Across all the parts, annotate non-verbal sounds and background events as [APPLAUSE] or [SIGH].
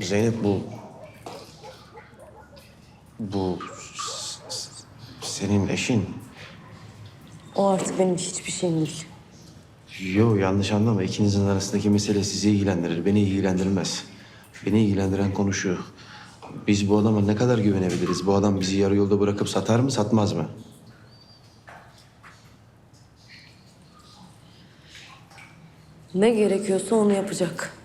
Zeynep bu... Bu... Senin eşin. O artık benim hiçbir şeyim değil. Yo yanlış anlama. İkinizin arasındaki mesele sizi ilgilendirir. Beni ilgilendirmez. Beni ilgilendiren konu şu. Biz bu adama ne kadar güvenebiliriz? Bu adam bizi yarı yolda bırakıp satar mı, satmaz mı? Ne gerekiyorsa onu yapacak.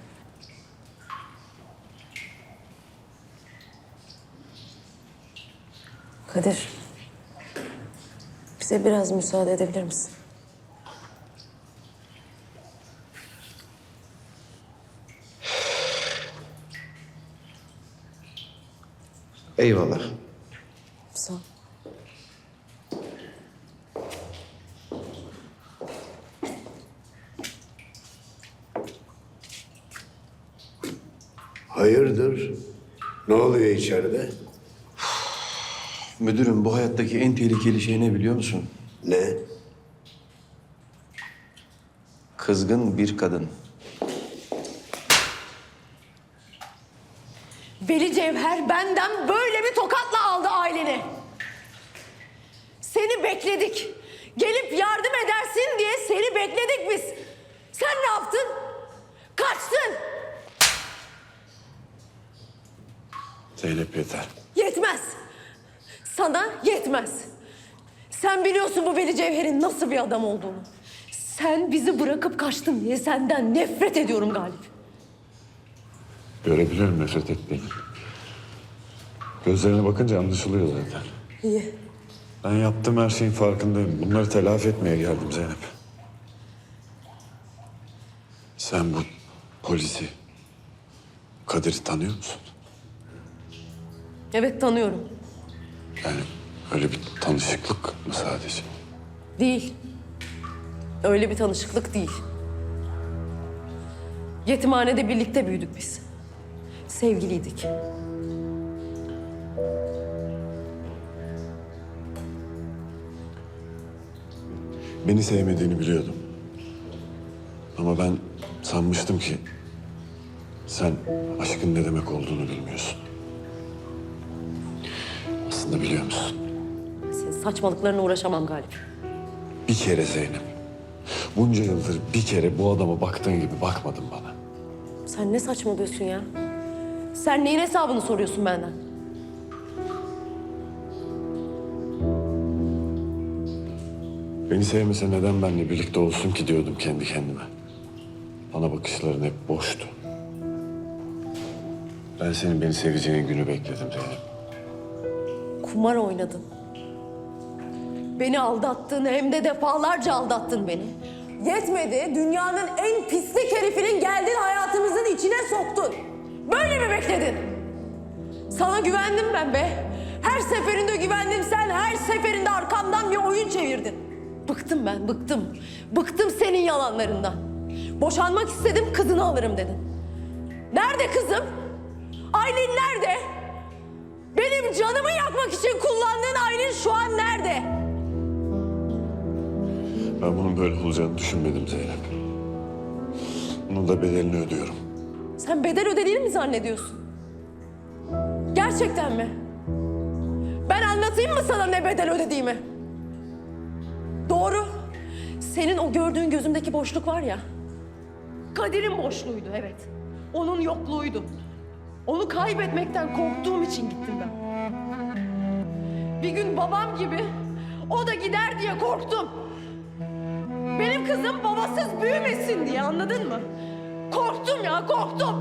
Kadir. Bize biraz müsaade edebilir misin? Eyvallah. Sağ ol. Hayırdır? Ne oluyor içeride? Müdürüm bu hayattaki en tehlikeli şey ne biliyor musun? Ne? Kızgın bir kadın. Veli Cevher benden böyle bir tokatla aldı aileni. Seni bekledik. Gelip yardım edersin diye seni bekledik biz. Sen ne yaptın? Kaçtın. Zeynep yeter. Yetmez. Sana yetmez. Sen biliyorsun bu Veli Cevher'in nasıl bir adam olduğunu. Sen bizi bırakıp kaçtın diye senden nefret ediyorum Galip. Görebilirim nefret ettiğini. Gözlerine bakınca anlaşılıyor zaten. İyi. Ben yaptığım her şeyin farkındayım. Bunları telafi etmeye geldim Zeynep. Sen bu polisi, Kadir'i tanıyor musun? Evet tanıyorum. Yani öyle bir tanışıklık mı sadece? Değil. Öyle bir tanışıklık değil. Yetimhanede birlikte büyüdük biz. Sevgiliydik. Beni sevmediğini biliyordum. Ama ben sanmıştım ki sen aşkın ne demek olduğunu bilmiyorsun. Aslında biliyor musun? Senin saçmalıklarına uğraşamam Galip. Bir kere Zeynep. Bunca yıldır bir kere bu adama baktığın gibi bakmadın bana. Sen ne saçmalıyorsun ya? Sen neyin hesabını soruyorsun benden? Beni sevmese neden benimle birlikte olsun ki diyordum kendi kendime. Bana bakışların hep boştu. Ben senin beni seveceğin günü bekledim Zeynep. Kumar oynadın. Beni aldattın hem de defalarca aldattın beni. Yetmedi dünyanın en pislik herifinin geldin hayatımızın içine soktun. Böyle mi bekledin? Sana güvendim ben be. Her seferinde güvendim sen her seferinde arkamdan bir oyun çevirdin. Bıktım ben bıktım. Bıktım senin yalanlarından. Boşanmak istedim kızını alırım dedin. Nerede kızım? Aylin nerede? Benim canımı yakmak için kullandığın Aylin şu an nerede? Ben bunun böyle olacağını düşünmedim Zeynep. Bunun da bedelini ödüyorum. Sen bedel ödediğini mi zannediyorsun? Gerçekten mi? Ben anlatayım mı sana ne bedel ödediğimi? Doğru. Senin o gördüğün gözümdeki boşluk var ya. Kadir'in boşluğuydu evet. Onun yokluğuydu. Onu kaybetmekten korktuğum için gittim ben. Bir gün babam gibi o da gider diye korktum. Benim kızım babasız büyümesin diye anladın mı? Korktum ya korktum.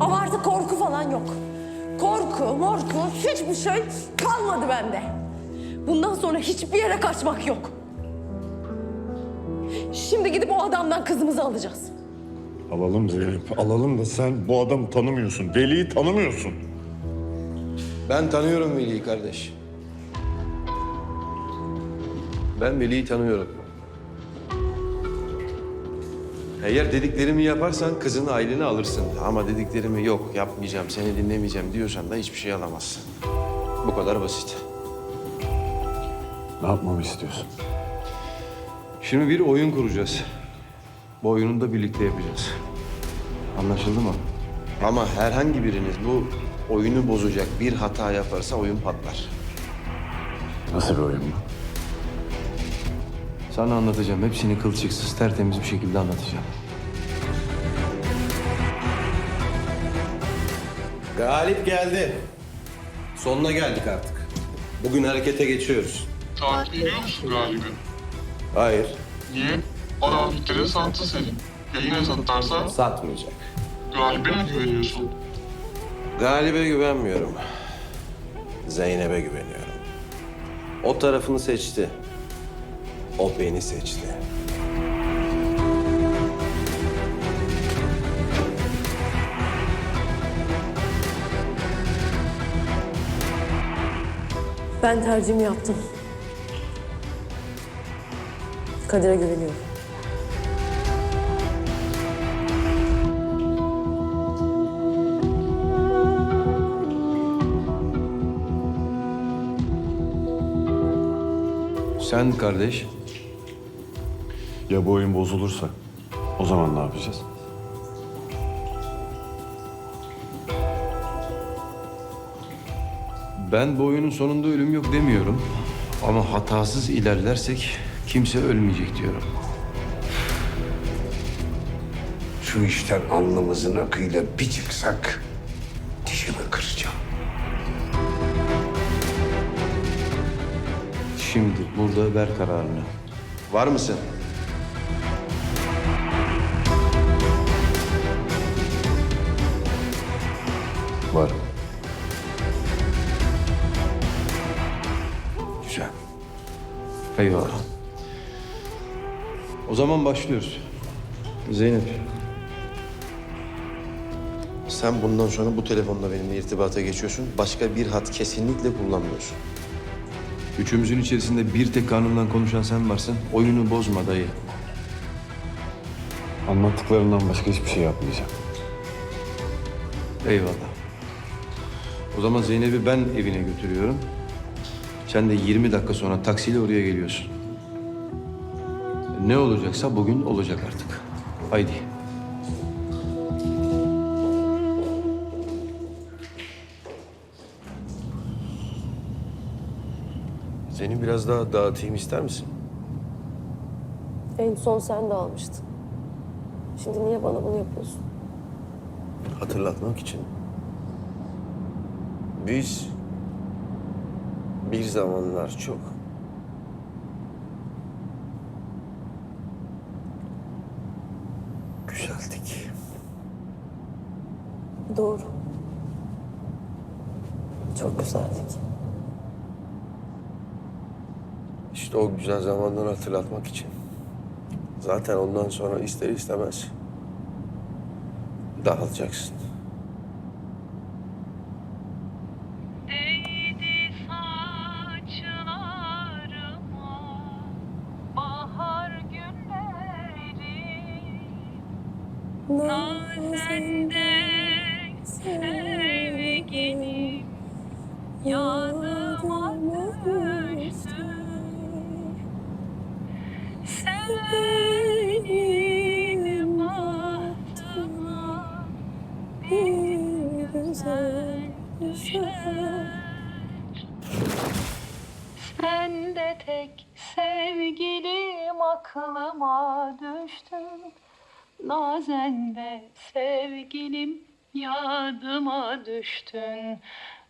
Ama artık korku falan yok. Korku, morku, hiçbir şey kalmadı bende. Bundan sonra hiçbir yere kaçmak yok. Şimdi gidip o adamdan kızımızı alacağız. Alalım Zeynep, alalım da sen bu adamı tanımıyorsun. Veli'yi tanımıyorsun. Ben tanıyorum Veli'yi kardeş. Ben Veli'yi tanıyorum. Eğer dediklerimi yaparsan kızını aileni alırsın. Ama dediklerimi yok yapmayacağım, seni dinlemeyeceğim diyorsan da hiçbir şey alamazsın. Bu kadar basit. Ne yapmamı istiyorsun? Şimdi bir oyun kuracağız. Bu oyunu da birlikte yapacağız. Anlaşıldı mı? Ama herhangi biriniz bu oyunu bozacak bir hata yaparsa oyun patlar. Nasıl bir oyun bu? Sana anlatacağım. Hepsini kılçıksız, tertemiz bir şekilde anlatacağım. Galip geldi. Sonuna geldik artık. Bugün harekete geçiyoruz. Takip ediyor musun galibi? Hayır, Niye? Adam fikri sattı seni. Ya yine satarsa satmayacak. galibe mi güveniyorsun? Galip'e güvenmiyorum. Zeynep'e güveniyorum. O tarafını seçti. O beni seçti. Ben tercihimi yaptım. Kadir'e güveniyorum. Sen kardeş, Ya bu oyun bozulursa? O zaman ne yapacağız? ben bu oyunun sonunda ölüm yok demiyorum. Ama hatasız ilerlersek kimse ölmeyecek diyorum. Şu işten alnımızın akıyla bir çıksak dişimi kıracağım. Şimdi burada ver kararını. Var mısın? Var. Güzel. Eyvallah. O zaman başlıyoruz. Zeynep. Sen bundan sonra bu telefonla benimle irtibata geçiyorsun. Başka bir hat kesinlikle kullanmıyorsun. Üçümüzün içerisinde bir tek kanundan konuşan sen varsın. Oyunu bozma dayı. Anlattıklarından başka hiçbir şey yapmayacağım. Eyvallah. O zaman Zeynep'i ben evine götürüyorum. Sen de 20 dakika sonra taksiyle oraya geliyorsun. Ne olacaksa bugün olacak artık. Haydi. Seni biraz daha dağıtayım ister misin? En son sen de almıştın. Şimdi niye bana bunu yapıyorsun? Hatırlatmak için. Biz bir zamanlar çok güzeldik. Doğru. Çok güzeldik. İşte o güzel zamanları hatırlatmak için. Zaten ondan sonra ister istemez dağılacaksın. Sen de tek sevgilim aklıma düştün Nazende sevgilim yadıma düştün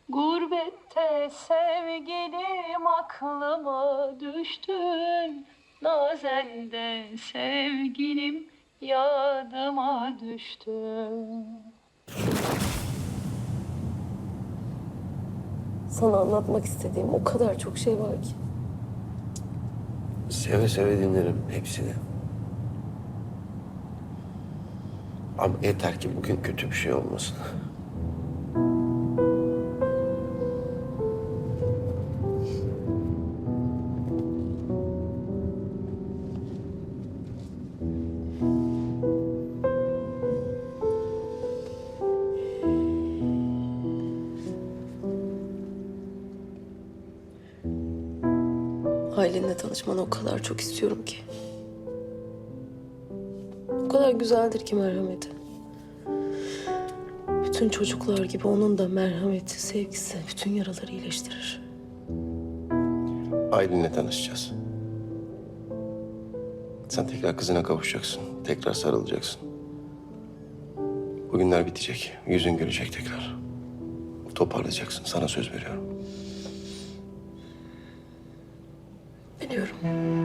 Gurbette sevgilim aklıma düştün Nazende sevgilim yadıma düştün Sana anlatmak istediğim o kadar çok şey var ki. Seve seve dinlerim hepsini. Ama yeter ki bugün kötü bir şey olmasın. Tanışmanı o kadar çok istiyorum ki. O kadar güzeldir ki merhameti. Bütün çocuklar gibi onun da merhameti, sevgisi bütün yaraları iyileştirir. Aylin'le tanışacağız. Sen tekrar kızına kavuşacaksın. Tekrar sarılacaksın. Bu günler bitecek. Yüzün gülecek tekrar. Toparlayacaksın. Sana söz veriyorum. Biliyorum.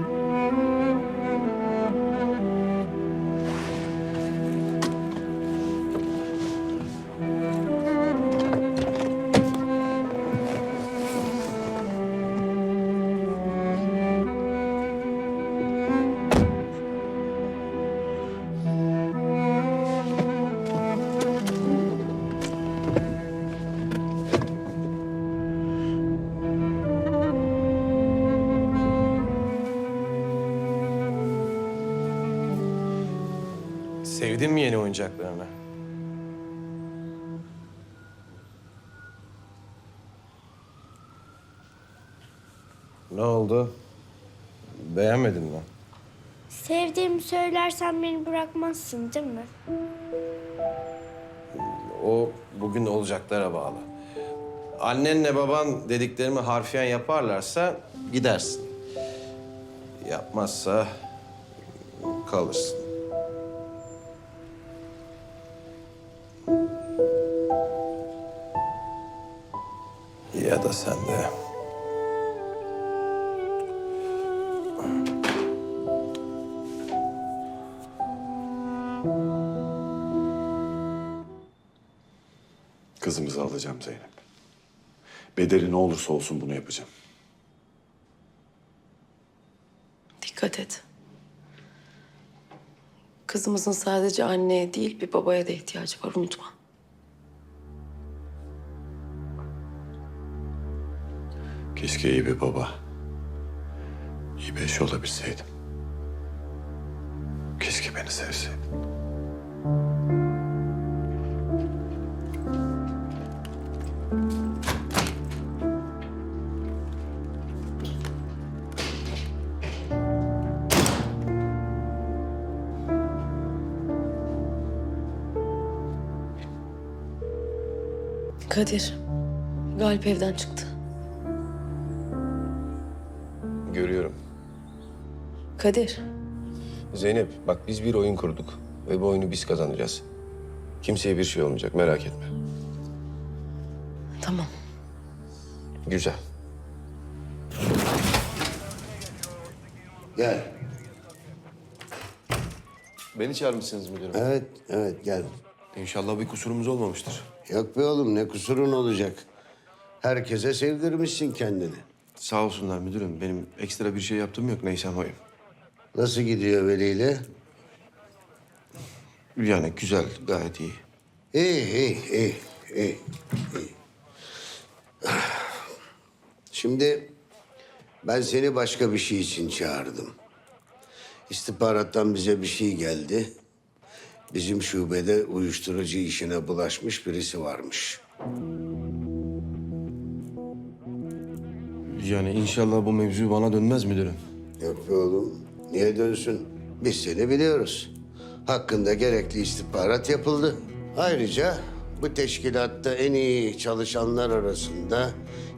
Sevdin mi yeni oyuncaklarını? Ne oldu? Beğenmedin mi? Sevdiğimi söylersen beni bırakmazsın değil mi? O bugün olacaklara bağlı. Annenle baban dediklerimi harfiyen yaparlarsa gidersin. Yapmazsa kalırsın. Ya da sen de. Kızımızı alacağım Zeynep. Bedeli ne olursa olsun bunu yapacağım. Dikkat et. Kızımızın sadece anneye değil bir babaya da ihtiyacı var unutma. Keşke iyi bir baba, iyi bir eş olabilseydim. Keşke beni sevseydin. Kadir, Galip evden çıktı. Kadir, Zeynep bak biz bir oyun kurduk. Ve bu oyunu biz kazanacağız. Kimseye bir şey olmayacak merak etme. tamam. Güzel. Gel. Beni çağırmışsınız müdürüm. Evet, evet gel. İnşallah bir kusurumuz olmamıştır. Yok be oğlum ne kusurun olacak. Herkese sevdirmişsin kendini. Sağ olsunlar müdürüm. Benim ekstra bir şey yaptığım yok neysem oyum. Nasıl gidiyor Veli ile? Yani güzel, gayet iyi. İyi, iyi, iyi, iyi, iyi. Şimdi ben seni başka bir şey için çağırdım. İstihbarattan bize bir şey geldi. Bizim şubede uyuşturucu işine bulaşmış birisi varmış. Yani inşallah bu mevzu bana dönmez müdürüm. Yok be oğlum, niye dönsün? Biz seni biliyoruz. Hakkında gerekli istihbarat yapıldı. Ayrıca bu teşkilatta en iyi çalışanlar arasında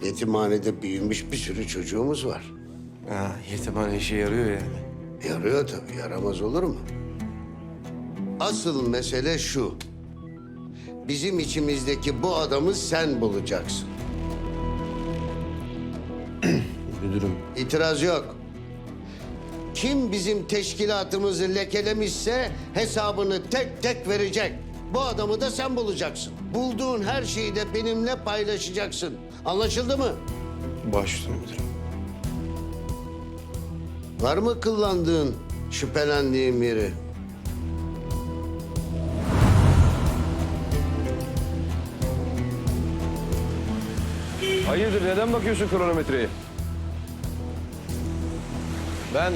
yetimhanede büyümüş bir sürü çocuğumuz var. Ha, yetimhane işe yarıyor yani. Yarıyor tabii, yaramaz olur mu? Asıl mesele şu. Bizim içimizdeki bu adamı sen bulacaksın. [CLEARS THROAT] Müdürüm, İtiraz yok. Kim bizim teşkilatımızı lekelemişse hesabını tek tek verecek. Bu adamı da sen bulacaksın. Bulduğun her şeyi de benimle paylaşacaksın. Anlaşıldı mı? baş üstüne müdürüm. Var mı kullandığın, şüphelendiğin biri? Hayırdır neden bakıyorsun kronometreye? Ben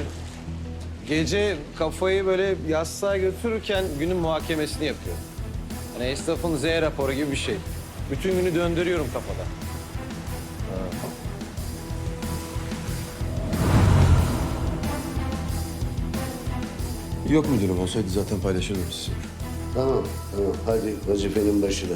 gece kafayı böyle yastığa götürürken günün muhakemesini yapıyor. Hani esnafın Z raporu gibi bir şey. Bütün günü döndürüyorum kafada. Yok müdürüm olsaydı zaten paylaşırdım sizi. Tamam, tamam. Hadi vazifenin başına.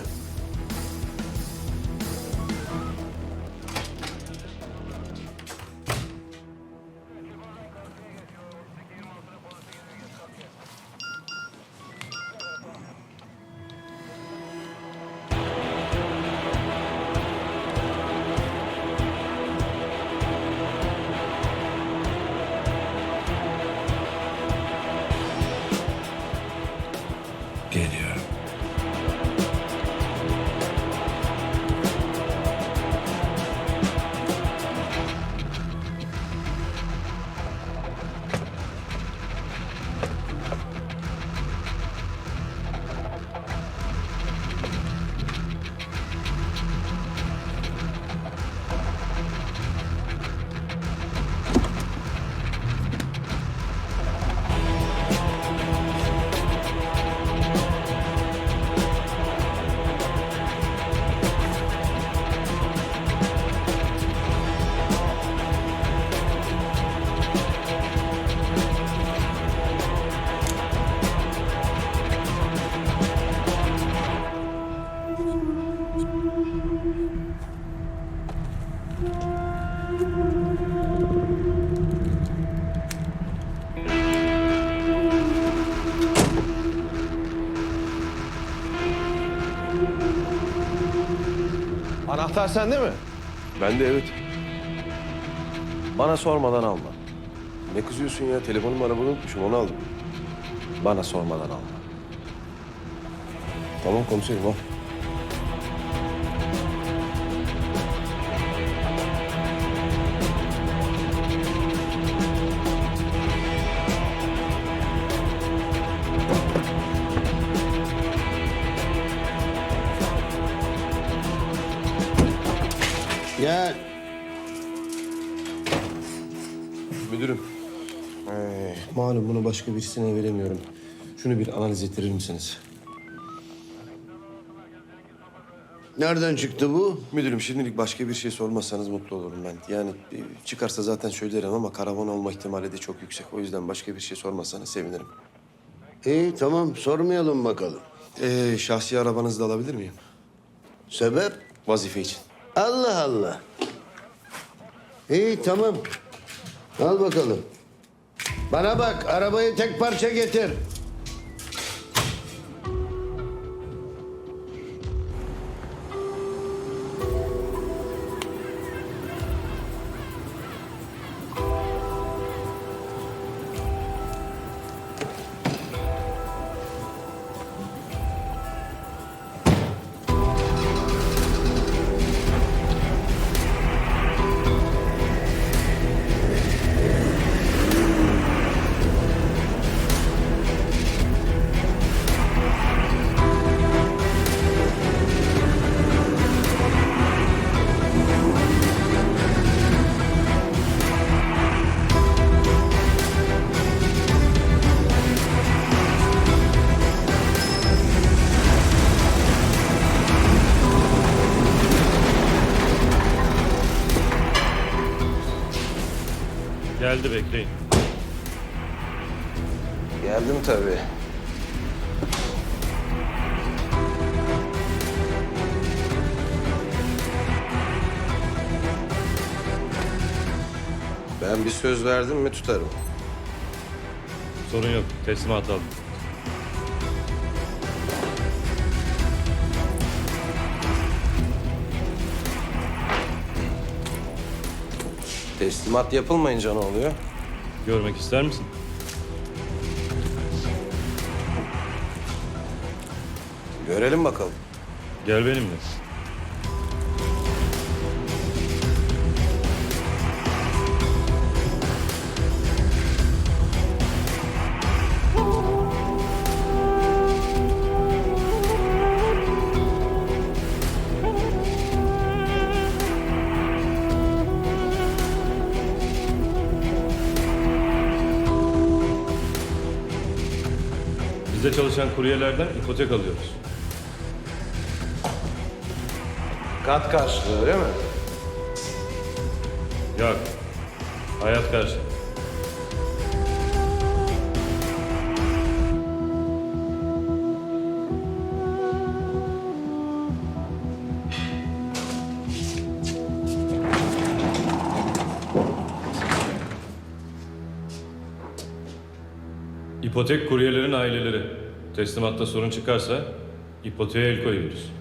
Anahtar sende mi? Ben de evet. Bana sormadan alma. Ne kızıyorsun ya? Telefonumu arabada unutmuşum. Onu aldım. Bana sormadan alma. Tamam komiserim al. Başka birisine veremiyorum. Şunu bir analiz ettirir misiniz? Nereden çıktı bu? Müdürüm şimdilik başka bir şey sormazsanız mutlu olurum ben. Yani e, çıkarsa zaten söylerim ama karavan olma ihtimali de çok yüksek. O yüzden başka bir şey sormazsanız sevinirim. İyi tamam sormayalım bakalım. Ee, şahsi arabanızı da alabilir miyim? Sebep? Vazife için. Allah Allah. İyi tamam. Al bakalım. Bana bak arabayı tek parça getir. Geldi bekleyin. Geldim tabii. Ben bir söz verdim mi tutarım. Sorun yok. Teslimat aldım. Teslimat yapılmayınca ne oluyor? Görmek ister misin? Görelim bakalım. Gel benimle. çalışan kuryelerden ipotek alıyoruz. Kat karşılığı öyle mi? Yok. Hayat karşılığı. İpotek kuryelerin aileleri. Teslimatta sorun çıkarsa ipoteğe el koyuyoruz.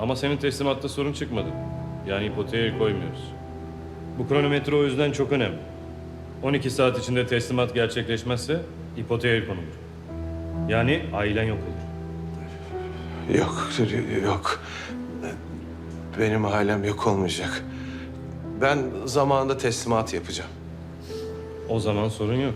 Ama senin teslimatta sorun çıkmadı. Yani ipoteğe el koymuyoruz. Bu kronometre o yüzden çok önemli. 12 saat içinde teslimat gerçekleşmezse ipoteğe konulur. Yani ailen yok olur. Yok, yok. Benim ailem yok olmayacak. Ben zamanında teslimat yapacağım. O zaman sorun yok.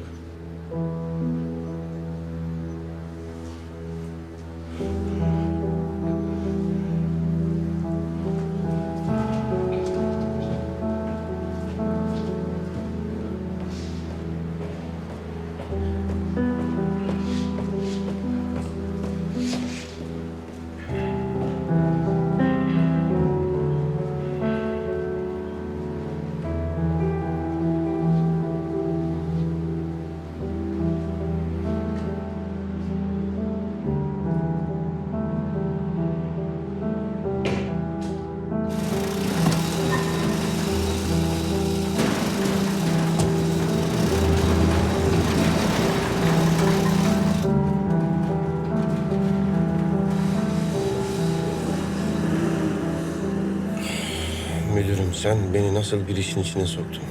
Sen beni nasıl bir işin içine soktun?